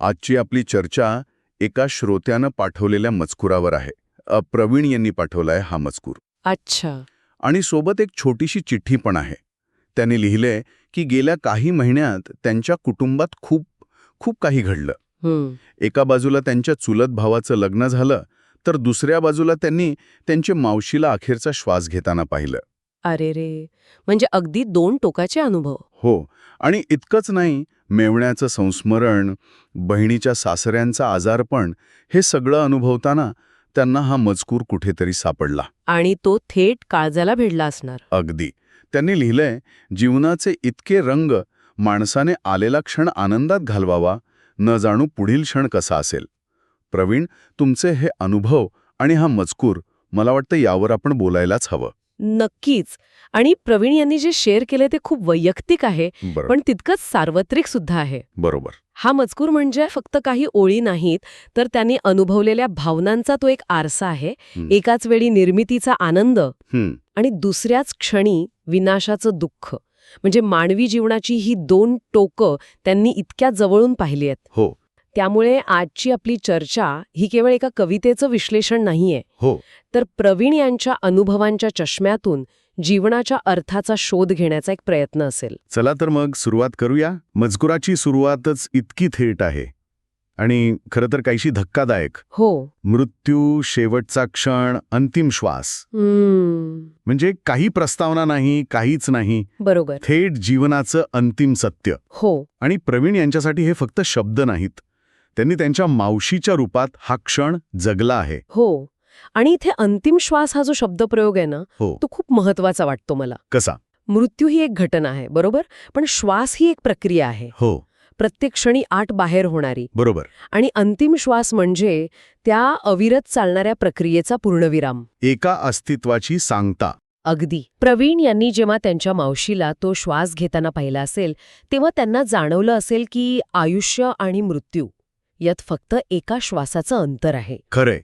आजची आपली चर्चा एका श्रोत्यानं पाठवलेल्या मजकुरावर आहे. अ, प्रवीण यांनी पाठवलाय हा मजकूर. अच्छा. आणि सोबत एक छोटीशी चिठ्ठी पण आहे. त्यांनी लिहिलंय की गेल्या काही महिन्यात त्यांच्या कुटुंबात खूप खूप काही घडलं. एका बाजूला त्यांच्या चुलत भावाचं लग्न झालं तर दुसऱ्या बाजूला त्यांनी त्यांच्या मावशीला अखेरचा श्वास घेताना पाहिलं. अरे रे. म्हणजे अगदी दोन टोकाचे अनुभव. हो. आणि इतकंच नाही मेवण्याचं संस्मरण बहिणीच्या सासऱ्यांचा आजारपण हे सगळं अनुभवताना त्यांना हा मजकूर कुठेतरी सापडला. आणि तो थेट काळजाला भेडला असणार. अगदी. त्यांनी लिहिलंय जीवनाचे इतके रंग माणसाने आलेला क्षण आनंदात घालवावा न जाणू पुढील क्षण कसा असेल. प्रवीण तुमचे हे अनुभव आणि हा मजकूर मला वाटतं यावर आपण बोलायलाच हवं. नक्कीच. आणि प्रवीण यांनी जे शेअर केले ते खूप वैयक्तिक आहे पण तितकंच सार्वत्रिक सुद्धा आहे. बरोबर. हा मजकूर म्हणजे फक्त काही ओळी नाहीत तर त्यांनी अनुभवलेल्या भावनांचा तो एक आरसा आहे. एकाच वेळी निर्मितीचा आनंद आणि दुसऱ्याच क्षणी विनाशाचं दुःख. म्हणजे मानवी जीवनाची ही दोन टोकं त्यांनी इतक्या जवळून पाहिली आहेत. हो. त्यामुळे आजची आपली चर्चा ही केवळ एका कवितेचं विश्लेषण नाहीये. हो. तर प्रवीण यांच्या अनुभवांच्या चष्म्यातून जीवनाच्या अर्थाचा शोध घेण्याचा एक प्रयत्न असेल. चला तर मग सुरुवात करूया. मजकुराची सुरुवातच इतकी थेट आहे. आणि खरं तर काहीशी धक्कादायक. हो. मृत्यू शेवटचा क्षण अंतिम श्वास. म्हणजे काही प्रस्तावना नाही काहीच नाही. बरोबर. थेट जीवनाचं अंतिम सत्य. हो. आणि प्रवीण यांच्यासाठी हे फक्त शब्द नाहीत. त्यांनी त्यांच्या मावशीच्या रूपात हा क्षण जगला आहे. हो. आणि इथे अंतिम श्वास हा जो शब्दप्रयोग आहे ना हो. तो खूप महत्त्वाचा वाटतो मला. कसा? मृत्यू ही एक घटना आहे बरोबर? पण श्वास ही एक प्रक्रिया आहे. हो. प्रत्येक क्षणी आठ बाहेर होणारी. बरोबर. आणि अंतिम श्वास म्हणजे त्या अविरत चालणाऱ्या प्रक्रियेचा पूर्णविराम. एका अस्तित्वाची सांगता. अगदी. प्रवीण यांनी जेव्हा त्यांच्या मावशीला तो श्वास घेताना पाहिला असेल तेव्हा त्यांना जाणवलं असेल की आयुष्य आणि मृत्यू यात फक्त एका श्वासाचं अंतर आहे. खरंय.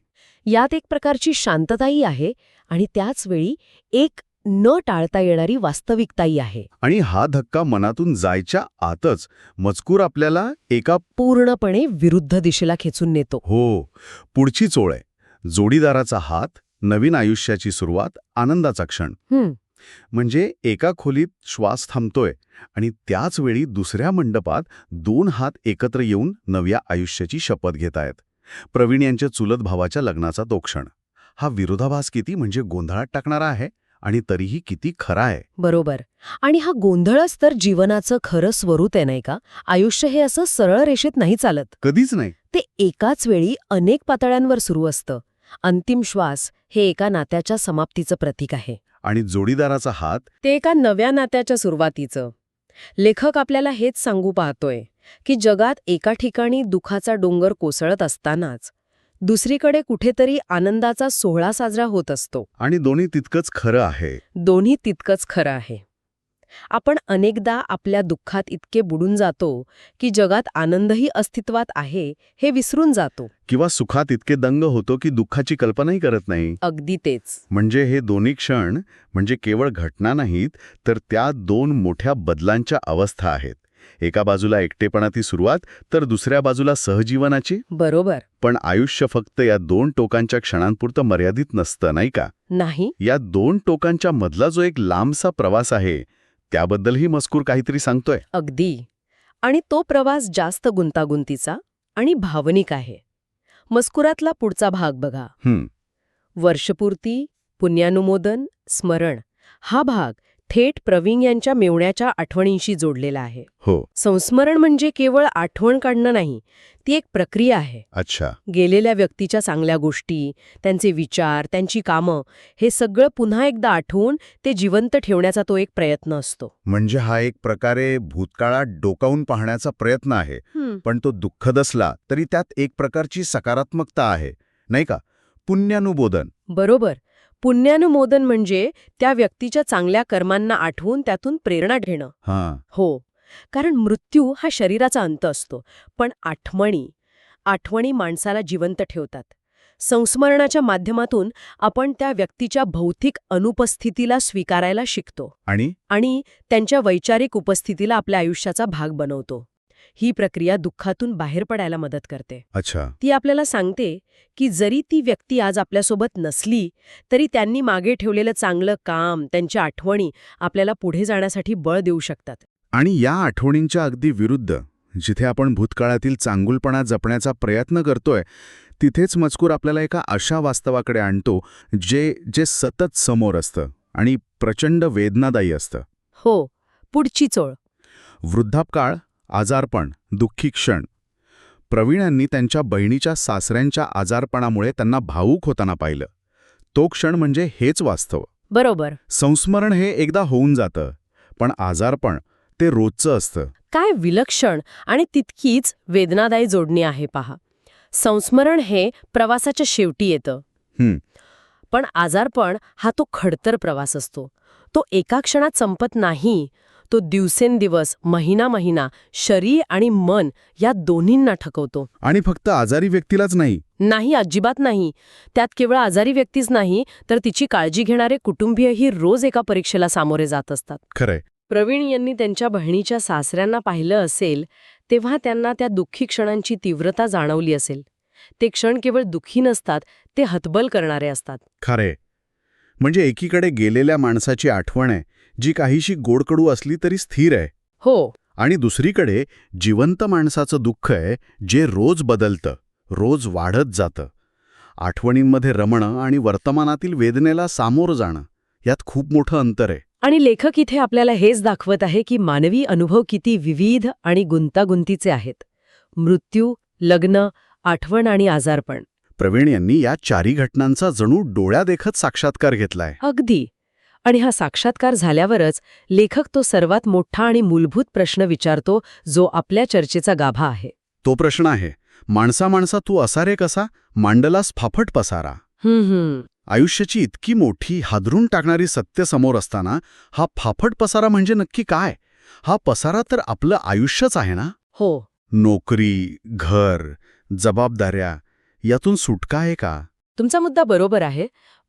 यात एक प्रकारची शांतताही आहे आणि त्याचवेळी एक न टाळता येणारी वास्तविकताही आहे. आणि हा धक्का मनातून जायच्या आतच मजकूर आपल्याला एका पूर्णपणे विरुद्ध दिशेला खेचून नेतो. हो. पुढची चोळ आहे. जोडीदाराचा हात नवीन आयुष्याची सुरुवात आनंदाचा क्षण. म्हणजे एका खोलीत श्वास थांबतोय आणि त्याच वेळी दुसऱ्या मंडपात दोन हात एकत्र येऊन नव्या आयुष्याची शपथ घेत आहेत प्रवीण यांच्या चुलत भावाच्या लग्नाचा तो क्षण. हा विरोधाभास किती म्हणजे गोंधळात टाकणारा आहे आणि तरीही किती खरा आहे. बरोबर. आणि हा गोंधळच तर जीवनाचं खरं स्वरूप आहे नाही का? आयुष्य हे असं सरळ रेषेत नाही चालत. कधीच नाही. ते एकाच वेळी अनेक पातळ्यांवर सुरू असतं. अंतिम श्वास हे एका नात्याच्या समाप्तीचं प्रतीक आहे. आणि जोडीदाराचा हात ते एका नव्या नात्याच्या सुरुवातीचं. लेखक आपल्याला हेच सांगू पाहतोय की जगात एका ठिकाणी दुखाचा डोंगर कोसळत असतानाच दुसरीकडे कुठेतरी आनंदाचा सोहळा साजरा होत असतो. आणि दोन्ही तितकंच खरं आहे. दोन्ही तितकंच खरं आहे. आपण अनेकदा आपल्या दुःखात इतके बुडून जातो की जगात आनंदही अस्तित्वात आहे हे विसरून जातो. किंवा सुखात इतके दंग होतो की दुःखाची कल्पनाही करत नाही. अगदी तेच. म्हणजे हे दोन्ही क्षण म्हणजे केवळ घटना नाहीत तर त्या दोन मोठ्या बदलांच्या अवस्था आहेत. एका बाजूला एकटेपणाची सुरुवात तर दुसऱ्या बाजूला सहजीवनाची? बरोबर. पण आयुष्य फक्त या दोन टोकांच्या क्षणांपुरतं मर्यादित नसतं नाही का? नाही. या दोन टोकांच्या मधला जो एक लांबसा प्रवास आहे त्याबद्दलही मजकूर काहीतरी सांगतोय. अगदी. आणि तो प्रवास जास्त गुंतागुंतीचा आणि भावनिक आहे. मस्कुरातला पुढचा भाग बघा. वर्षपूर्ती पुण्यानुमोदन स्मरण हा भाग थेट प्रवीण यांच्या मेवण्याच्या आठवणींशी जोडलेला आहे. हो. संस्मरण म्हणजे केवळ आठवण काढणं नाही ती एक प्रक्रिया आहे. अच्छा. गेलेल्या व्यक्तीच्या चांगल्या गोष्टी त्यांचे विचार त्यांची कामं हे सगळं पुन्हा एकदा आठवून ते जिवंत ठेवण्याचा तो एक प्रयत्न असतो. म्हणजे हा एक प्रकारे भूतकाळात डोकावून पाहण्याचा प्रयत्न आहे. पण तो दुःखद असला तरी त्यात एक प्रकारची सकारात्मकता आहे नाही का? पुण्यानुबोधन. बरोबर. पुण्यानुमोदन म्हणजे त्या व्यक्तीच्या चांगल्या कर्मांना आठवून त्यातून प्रेरणा घेणं. हां. हो. कारण मृत्यू हा शरीराचा अंत असतो पण आठवणी आठवणी माणसाला जिवंत ठेवतात. संस्मरणाच्या माध्यमातून आपण त्या व्यक्तीच्या भौतिक अनुपस्थितीला स्वीकारायला शिकतो. आणि? आणि त्यांच्या वैचारिक उपस्थितीला आपल्या आयुष्याचा भाग बनवतो. ही प्रक्रिया दुःखातून बाहेर पडायला मदत करते. अच्छा. ती आपल्याला सांगते की जरी ती व्यक्ती आज आपल्यासोबत नसली तरी त्यांनी मागे ठेवलेलं चांगलं काम त्यांच्या आठवणी आपल्याला पुढे जाण्यासाठी बळ देऊ शकतात. आणि या आठवणींच्या अगदी विरुद्ध जिथे आपण भूतकाळातील चांगुलपणा जपण्याचा प्रयत्न करतोय तिथेच मजकूर आपल्याला एका अशा वास्तवाकडे आणतो जे जे सतत समोर असतं आणि प्रचंड वेदनादायी असतं. हो पुढची चोळ. वृद्धापकाळ आजारपण दुःखी क्षण. प्रवीण यांनी त्यांच्या बहिणीच्या सासऱ्यांच्या आजारपणामुळे त्यांना भावूक होताना पाहिलं. तो क्षण म्हणजे हेच वास्तव. बरोबर. संस्मरण हे एकदा होऊन जातं पण आजारपण ते रोजचं असतं. काय विलक्षण आणि तितकीच वेदनादायी जोडणी आहे पहा. संस्मरण हे प्रवासाच्या शेवटी येतं. पण आजारपण हा तो खडतर प्रवास असतो. तो एका क्षणात संपत नाही तो दिवसेंदिवस महिना महिना शरीर आणि मन या दोन्हींना ठकवतो. आणि फक्त आजारी व्यक्तीलाच नाही. नाही अजिबात नाही. त्यात केवळ आजारी व्यक्तीच नाही तर तिची काळजी घेणारे कुटुंबीयही रोज एका परीक्षेला सामोरे जात असतात. खरंय. प्रवीण यांनी त्यांच्या बहिणीच्या सासऱ्यांना पाहिलं असेल तेव्हा त्यांना त्या दुःखी क्षणांची तीव्रता जाणवली असेल. ते क्षण केवळ दुःखी नसतात ते हतबल करणारे असतात. खरे म्हणजे एकीकडे गेलेल्या माणसाची आठवण आहे जी काहीशी गोडकडू असली तरी स्थिर आहे. हो. आणि दुसरीकडे जिवंत माणसाचं दुःख आहे जे रोज बदलतं रोज वाढत जातं. आठवणींमध्ये रमणं आणि वर्तमानातील वेदनेला सामोरं जाणं यात खूप मोठं अंतर आहे. आणि लेखक इथे आपल्याला हेच दाखवत आहे की मानवी अनुभव किती विविध आणि गुंतागुंतीचे आहेत. मृत्यू लग्न आठवण आणि आजारपण. प्रवीण यांनी या चारी घटनांचा जणू डोळ्यादेखत साक्षात्कार घेतलाय. अगदी. आणि हा साक्षात्कार झाल्यावरच लेखक तो सर्वात मोठा आणि मूलभूत प्रश्न विचारतो जो आपल्या चर्चेचा गाभा आहे. तो प्रश्न आहे माणसा माणसा तू असा रे कसा? मांडलास फाफट पसारा. आयुष्याची इतकी मोठी हादरून टाकणारी सत्य समोर असताना हा फाफट पसारा म्हणजे नक्की काय? हा पसारा तर आपलं आयुष्यच आहे ना? हो. नोकरी घर जबाबदाऱ्या यातून सुटका आहे का? तुमचा मुद्दा बरोबर आहे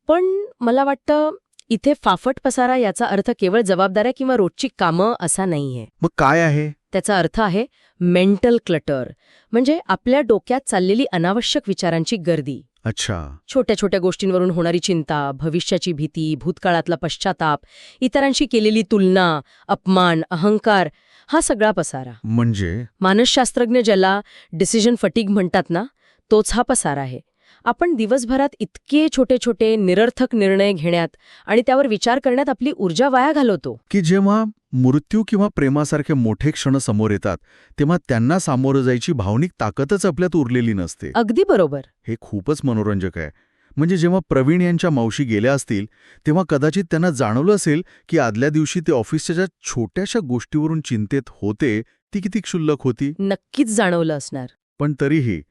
पण मला वाटतं इथे फाफट पसारा याचा अर्थ केवळ जबाबदाऱ्या किंवा रोजची कामं असा नाहीये. मग काय आहे? त्याचा अर्थ आहे मेंटल क्लटर म्हणजे आपल्या डोक्यात चाललेली अनावश्यक विचारांची गर्दी. अच्छा. छोट्या छोट्या गोष्टींवरून होणारी चिंता भविष्याची भीती भूतकाळातला पश्चाताप इतरांशी केलेली तुलना अपमान अहंकार हा सगळा पसारा. म्हणजे? मानसशास्त्रज्ञ ज्याला डिसिजन फटीग म्हणतात ना तोच हा पसार आहे. आपण दिवसभरात इतके छोटे छोटे निरर्थक निर्णय घेण्यात आणि त्यावर विचार करण्यात आपली ऊर्जा वाया घालवतो. की जेव्हा मृत्यू किंवा प्रेमासारखे मोठे क्षण समोर येतात तेव्हा त्यांना सामोरं जायची भावनिक ताकदच आपल्यात उरलेली नसते. अगदी बरोबर. हे खूपच मनोरंजक आहे. म्हणजे जेव्हा प्रवीण यांच्या मावशी गेल्या असतील तेव्हा कदाचित त्यांना जाणवलं असेल की आदल्या दिवशी ते ऑफिसच्या ज्या छोट्याशा गोष्टीवरून चिंतेत होते ती किती क्षुल्लक होती? नक्कीच जाणवलं असणार. पण तरीही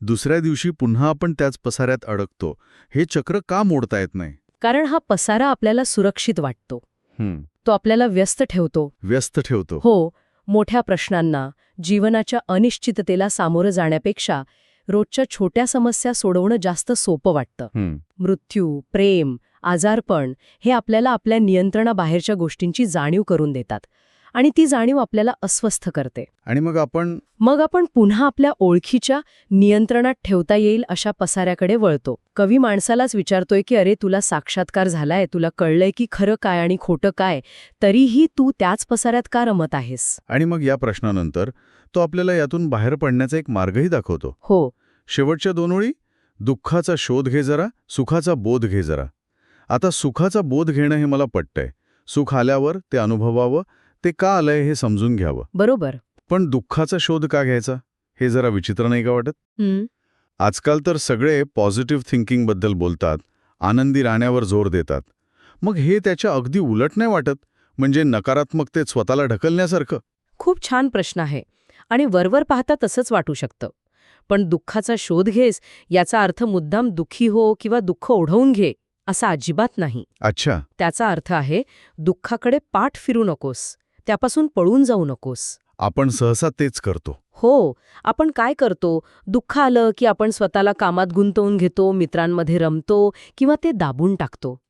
दुसऱ्या दिवशी पुन्हा आपण त्याच पसाऱ्यात अडकतो. हे चक्र का मोडता येत नाही? कारण हा पसारा आपल्याला सुरक्षित वाटतो. तो आपल्याला व्यस्त ठेवतो. व्यस्त ठेवतो. हो मोठ्या प्रश्नांना जीवनाच्या अनिश्चिततेला सामोरं जाण्यापेक्षा रोजच्या छोट्या समस्या सोडवणं जास्त सोपं वाटतं. मृत्यू प्रेम आजारपण हे आपल्याला आपल्या नियंत्रणाबाहेरच्या गोष्टींची जाणीव करून देतात. आणि ती जाणीव आपल्याला अस्वस्थ करते. आणि मग आपण मग आपण पुन्हा आपल्या ओळखीच्या नियंत्रणात ठेवता येईल अशा पसाऱ्याकडे वळतो. कवी माणसालाच विचारतोय की अरे तुला साक्षात्कार झालाय तुला कळलंय की खरं काय आणि खोटं काय तरीही तू त्याच पसाऱ्यात का रमत आहेस? आणि मग या प्रश्नानंतर तो आपल्याला यातून बाहेर पडण्याचा एक मार्गही दाखवतो. हो. शेवटच्या दोन ओळी दुःखाचा शोध घे जरा सुखाचा बोध घे जरा. आता सुखाचा बोध घेणं हे मला पटतंय. सुख आल्यावर ते अनुभवावं ते का आलंय हे समजून घ्यावं. बरोबर. पण दुःखाचा शोध का घ्यायचा? हे जरा विचित्र नाही का वाटत? आजकाल तर सगळे पॉझिटिव्ह थिंकिंगबद्दल बोलतात आनंदी राहण्यावर जोर देतात. मग हे त्याच्या अगदी उलट नाही वाटत? म्हणजे नकारात्मकतेत स्वतःला ढकलण्यासारखं? खूप छान प्रश्न आहे आणि वरवर पाहता तसंच वाटू शकतं. पण दुःखाचा शोध घेस याचा अर्थ मुद्दाम दुःखी हो किंवा दुःख ओढवून घे असा अजिबात नाही. अच्छा. त्याचा अर्थ आहे दुःखाकडे पाठ फिरू नकोस. त्यापासून पळून जाऊ नकोस. आपण सहसा तेच करतो. हो आपण काय करतो? दुःख आलं की आपण स्वतःला कामात गुंतवून घेतो मित्रांमध्ये रमतो किंवा ते दाबून टाकतो.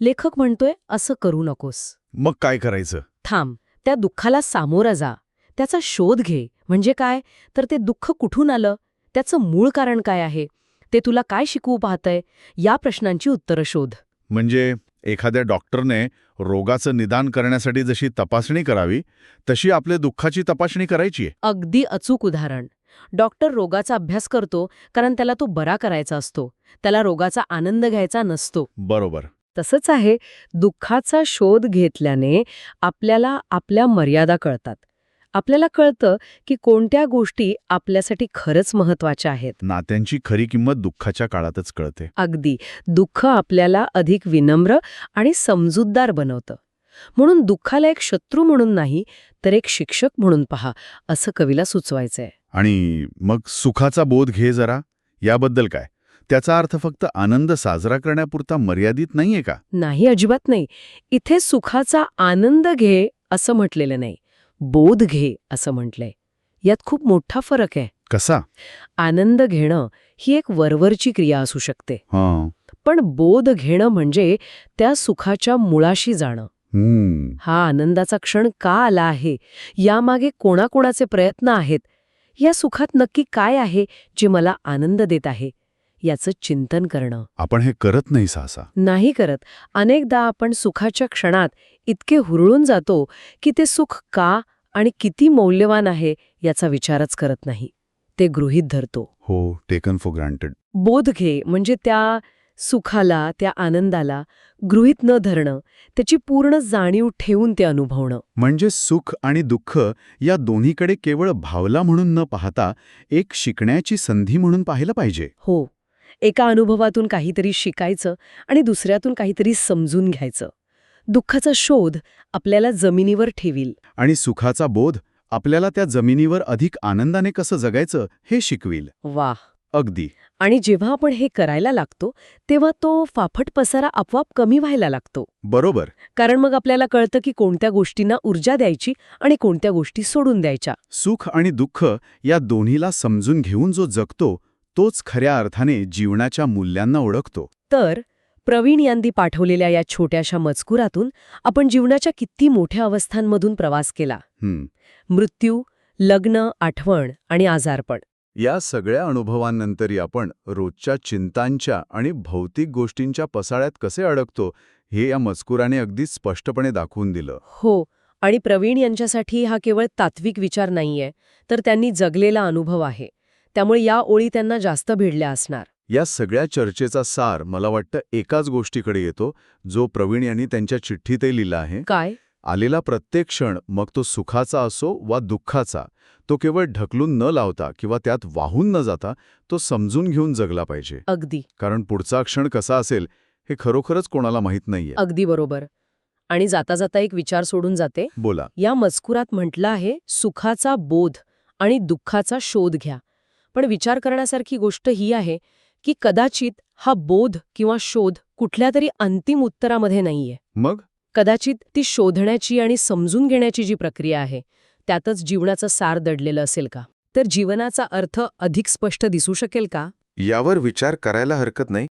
लेखक म्हणतोय असं करू नकोस. मग काय करायचं? थांब त्या दुःखाला सामोरा जा. त्याचा शोध घे. म्हणजे काय? तर ते दुःख कुठून आलं? त्याचं मूळ कारण काय आहे? ते तुला काय शिकवू पाहतंय? या प्रश्नांची उत्तरं शोध. म्हणजे? एखाद्या डॉक्टरने रोगाचं निदान करण्यासाठी जशी तपासणी करावी तशी आपल्या दुःखाची तपासणी करायची आहे अगदी अचूक उदाहरण. डॉक्टर रोगाचा अभ्यास करतो कारण त्याला तो बरा करायचा असतो. त्याला रोगाचा आनंद घ्यायचा नसतो. बरोबर. तसंच आहे दुःखाचा शोध घेतल्याने आपल्याला आपल्या मर्यादा कळतात. आपल्याला कळतं की कोणत्या गोष्टी आपल्यासाठी खरंच महत्त्वाच्या आहेत. नात्यांची खरी किंमत दुःखाच्या काळातच कळते. अगदी. दुःख आपल्याला अधिक विनम्र आणि समजूतदार बनवतं. म्हणून दुःखाला एक शत्रू म्हणून नाही तर एक शिक्षक म्हणून पहा असं कवीला सुचवायचंय. आणि मग सुखाचा बोध घे जरा. याबद्दल काय? त्याचा अर्थ फक्त आनंद साजरा करण्यापुरता मर्यादित नाहीये का? नाही अजिबात नाही. इथे सुखाचा आनंद घे असं म्हटलेलं नाही. बोध घे असं म्हटलंय. यात खूप मोठा फरक आहे. कसा? आनंद घेणं ही एक वरवरची क्रिया असू शकते. पण बोध घेणं म्हणजे त्या सुखाच्या मुळाशी जाणं. हा आनंदाचा क्षण का आला आहे? यामागे कोणाकोणाचे प्रयत्न आहेत? या सुखात नक्की काय आहे जे मला आनंद देत आहे? याचं चिंतन करणं. आपण हे करत नाही सहसा. नाही करत. अनेकदा आपण सुखाच्या क्षणात इतके हुरळून जातो की ते सुख का आणि किती मौल्यवान आहे याचा विचारच करत नाही. ते गृहीत धरतो. हो टेकन फॉर ग्रांटेड बोध घे म्हणजे त्या सुखाला त्या आनंदाला गृहीत न धरणं त्याची पूर्ण जाणीव ठेवून ते अनुभवणं. म्हणजे सुख आणि दुःख या दोन्हीकडे केवळ भावला म्हणून न पाहता एक शिकण्याची संधी म्हणून पाहिलं पाहिजे. हो. एका अनुभवातून काहीतरी शिकायचं आणि दुसऱ्यातून काहीतरी समजून घ्यायचं. दुःखाचा शोध आपल्याला जमिनीवर ठेवील. आणि सुखाचा बोध आपल्याला त्या जमिनीवर अधिक आनंदाने कसं जगायचं हे शिकविल. वाह! अगदी. आणि जेव्हा आपण हे करायला लागतो तेव्हा तो फाफट पसारा आपोआप कमी व्हायला लागतो. बरोबर. कारण मग आपल्याला कळतं की कोणत्या गोष्टींना ऊर्जा द्यायची आणि कोणत्या गोष्टी सोडून द्यायच्या. सुख आणि दुःख या दोन्हीला समजून घेऊन जो जगतो तोच खऱ्या अर्थाने जीवनाच्या मूल्यांना ओळखतो. तर प्रवीण यांनी पाठवलेल्या या छोट्याशा मजकुरातून आपण जीवनाच्या किती मोठ्या अवस्थांमधून प्रवास केला. मृत्यू लग्न आठवण आणि आजारपण. या सगळ्या अनुभवांनंतरही आपण रोजच्या चिंतांच्या आणि भौतिक गोष्टींच्या पसाळ्यात कसे अडकतो हे या मजकुराने अगदी स्पष्टपणे दाखवून दिलं. हो आणि प्रवीण यांच्यासाठी हा केवळ तात्विक विचार नाहीये तर त्यांनी जगलेला अनुभव आहे. त्यामुळे या ओळी त्यांना जास्त भिडल्या असणार. या सगळ्या चर्चेचा सार मला वाटतं एकाच गोष्टीकडे येतो जो प्रवीण यांनी त्यांच्या चिठ्ठीतही लिहिला आहे. काय? आलेला प्रत्येक क्षण मग तो सुखाचा असो वा दुःखाचा तो केवळ ढकलून न लावता किंवा त्यात वाहून न जाता तो समजून घेऊन जगला पाहिजे. अगदी. कारण पुढचा क्षण कसा असेल हे खरोखरच कोणाला माहीत नाहीये. अगदी बरोबर. आणि जाता जाता एक विचार सोडून जाते. बोला. या मजकुरात म्हटलं आहे सुखाचा बोध आणि दुःखाचा शोध घ्या. पण विचार करण्यासारखी गोष्ट ही आहे की कदाचित हा बोध किंवा शोध कुठल्या तरी अंतिम उत्तरामध्ये नाहीये. मग? कदाचित ती शोधण्याची आणि समजून घेण्याची जी प्रक्रिया आहे त्यातच जीवनाचं सार दडलेलं असेल का? तर जीवनाचा अर्थ अधिक स्पष्ट दिसू शकेल का? यावर विचार करायला हरकत नाही.